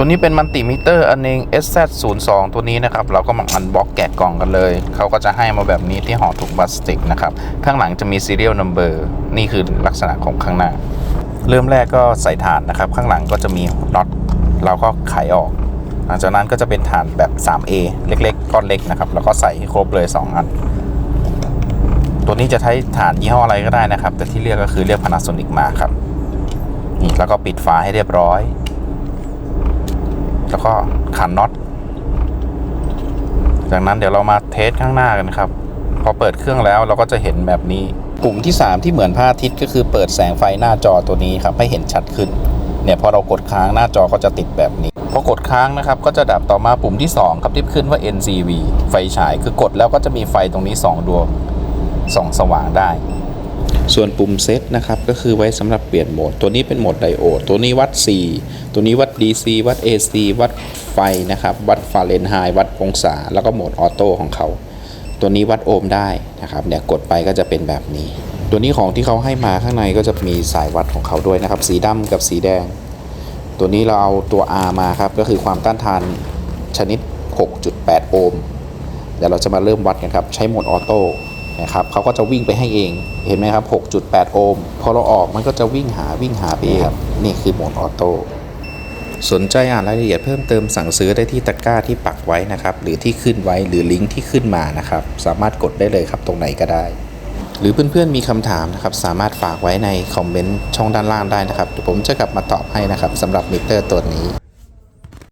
ตัวนี้เป็นมัลติมิเตอร์อันเอง SZ02 ตัวนี้นะครับ เราก็มาอันบ็อกแกะกล่องกันเลย เขาก็จะให้มาแบบนี้ที่ห่อถุงพลาสติกนะครับ ข้างหลังจะมี serial number นี่คือลักษณะของข้างหน้า เริ่มแรกก็ใส่ฐานนะครับ ข้างหลังก็จะมีน็อตเราก็ไขออก หลังจากนั้นก็จะเป็นฐานแบบ 3A เล็กๆ ก้อนเล็กนะครับ แล้วก็ใส่ให้ครบเลย 2 อัน ตัวนี้จะใช้ฐานยี่ห้ออะไรก็ได้นะครับ แต่ที่เรียกก็คือเรียก Panasonic มาครับนี่แล้วก็ปิดฝาให้เรียบร้อย แล้วก็ขันน็อต จากนั้นเดี๋ยวเรามาเทสข้างหน้ากันครับ พอเปิดเครื่องแล้วเราก็จะเห็นแบบนี้ปุ่มที่ 3 ที่เหมือนพระอาทิตย์ก็คือเปิดแสงไฟหน้าจอตัวนี้ครับให้เห็นชัดขึ้น เนี่ยพอเรากดค้างหน้าจอก็จะติดแบบนี้ พอกดค้างนะครับ ก็จะดับต่อมาปุ่มที่ 2 ครับที่ขึ้นว่า NCV ไฟฉายคือกดแล้วก็จะมีไฟตรงนี้ 2 ดวงส่องสว่างได้ ส่วนปุ่มเซตนะครับก็คือไว้สำหรับเปลี่ยนโหมด ตัวนี้เป็นโหมดไดโอด ตัวนี้วัด C ตัวนี้วัด DC วัด AC วัดไฟนะครับ วัดฟาเรนไฮต์วัดองศา แล้วก็โหมดออโต้ของเขา ตัวนี้วัดโอห์มได้นะครับเนี่ยกดไปก็จะเป็นแบบนี้ ตัวนี้ของที่เขาให้มาข้างในก็จะมีสายวัดของเขาด้วยนะครับ สีดำกับสีแดง ตัวนี้เราเอาตัว R มาครับ ก็คือความต้านทานชนิด 6.8 โอห์ม เดี๋ยวเราจะมาเริ่มวัดกันครับ ใช้โหมดออโต้ นะครับเขาก็จะวิ่งไปให้เอง เห็นไหมครับ 6.8 โอห์ม พอเราออกมันก็จะวิ่งหาวิ่งหาไปเองครับนี่คือโหมดออโต้ สนใจอ่านรายละเอียดเพิ่มเติมสั่งซื้อได้ที่ตะกร้าที่ปักไว้นะครับ หรือที่ขึ้นไว้หรือลิงก์ที่ขึ้นมานะครับ สามารถกดได้เลยครับตรงไหนก็ได้ หรือเพื่อนๆมีคำถามนะครับ สามารถฝากไว้ในคอมเมนต์ช่องด้านล่างได้นะครับเดี๋ยวผมจะกลับมาตอบให้นะครับสำหรับมิเตอร์ตัวนี้